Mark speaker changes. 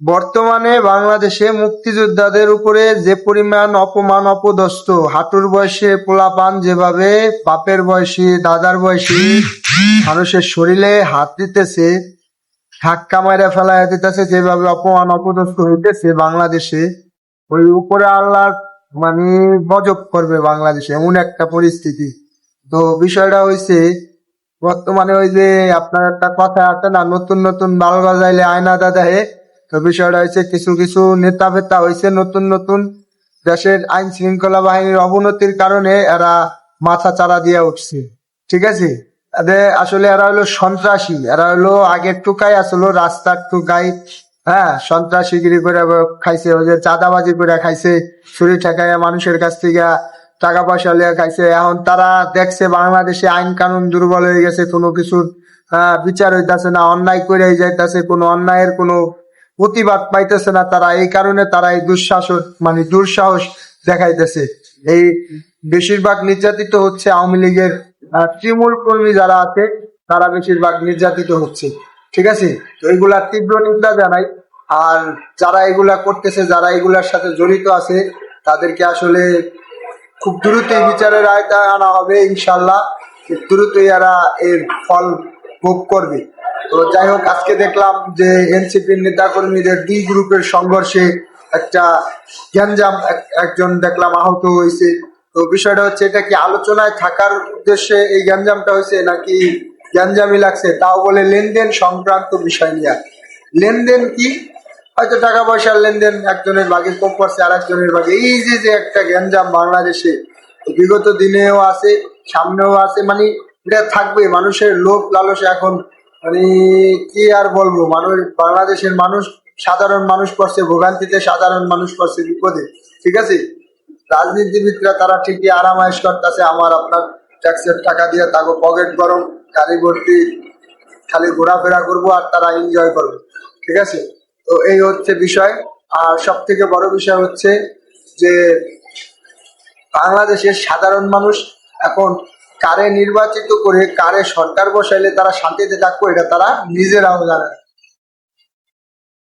Speaker 1: বর্তমানে বাংলাদেশে মুক্তিযোদ্ধাদের উপরে যে পরিমাণ অপমান, অপদস্থ, হাঁটুর বয়সে পোলাপান যেভাবে, বাপের বয়সী, দাদার বয়সী, মানুষের শরীরে হাত দিতেছে, ধাক্কা মারা ফেলায় দিতেছে, যেভাবে অপমান, অপদস্থ হইতেছে বাংলাদেশে, ওই উপরে আল্লাহ মানে গজব করবে বাংলাদেশে, এমন একটা পরিস্থিতি। তো বিষয়টা হয়েছে বর্তমানে ওই যে আপনার একটা কথা আছে না, নতুন নতুন বাল বাজাইলে আয়না দাদা হে তো বিষয়টা হয়েছে কিছু কিছু নেতা ফেতা হয়েছে নতুন নতুন দেশের আইন শৃঙ্খলা বাহিনীর অবনতির কারণে এরা মাথা চারা দিয়ে উঠছে। ঠিক আছে? আসলে এরা হলো সন্ত্রাসী এরা হলো আগের টুকাই আসলো রাস্তার টুকাই হ্যাঁ? সন্ত্রাসীগিরি করে খাইছে ওই যে চাঁদাবাজি করে খাইছে চুরি ঠেকাইয়া মানুষের কাছ থেকে টাকা পয়সা লিয়ে খাইছে। এখন তারা দেখছে বাংলাদেশে আইন কানুন দুর্বল হয়ে গেছে কোনো কিছুর আহ, বিচার হইতাছে না অন্যায় করে যাইতাছে কোনো অন্যায়ের কোনো প্রতিবাদ পাইতেছে না তারা। এই কারণে তারা এই দুঃশাসন মানে দুঃসাহস দেখাইতেছে। এই বেশিরভাগ নির্যাতিত হচ্ছে আওয়ামী লীগের তৃণমূল কর্মী যারা আছে, তারা বেশিরভাগ নির্যাতিত হচ্ছে। ঠিক আছে? তো এইগুলা তীব্র নিন্দা জানাই। আর যারা এগুলা করতেছে, যারা এগুলার সাথে জড়িত আছে, তাদেরকে আসলে খুব দ্রুতই বিচারের আয়তায় আনা হবে ইনশাল্লাহ দ্রুতই এরা এর ফল ভোগ করবে। তো যাই হোক, আজকে দেখলাম যে এনসিপির নেতাকর্মীদের দুই গ্রুপের সংঘর্ষে একটা গ্যাঞ্জাম একজন দেখলাম আহত হয়েছে। তো বিষয়টা হচ্ছে, এটা কি আলোচনায় থাকার উদ্দেশ্যে এই গ্যাঞ্জামটা হয়েছে নাকি গ্যাঞ্জামই লাগছে? তাও বলে লেনদেন সংক্রান্ত বিষয় নিয়ে। লেনদেন কি? হয়তো টাকা পয়সার লেনদেন, একজনের ভাগে কম পড়ছে আর একজনের ভাগে। এই যে যে একটা গ্যাঞ্জাম বাংলাদেশে বিগত দিনেও আছে, সামনেও আছে মানে এটা থাকবে। মানুষের লোভ লালসা এখন মানে কি আর বলব? মানুষ, বাংলাদেশের মানুষ, সাধারণ মানুষ পড়ছে ভোগান্তিতে সাধারণ মানুষ পড়ছে বিপদে, ঠিক আছে? রাজনীতিবিদরা তারা ঠিকই আরামায়েশ করতেছে, আমার আপনার ট্যাক্সের টাকা দিয়ে তাকে পকেট গরম, গাড়ি ভর্তি, খালি ঘোরাফেরা করব আর তারা এনজয় করবে, ঠিক আছে? তো এই হচ্ছে বিষয়। আর সব থেকে বড় বিষয় হচ্ছে যে, বাংলাদেশের সাধারণ মানুষ এখন কারে নির্বাচিত করে কারে সরকার বসাইলে তারা শান্তিতে থাকব এটা তারা নিজেরাও জানে।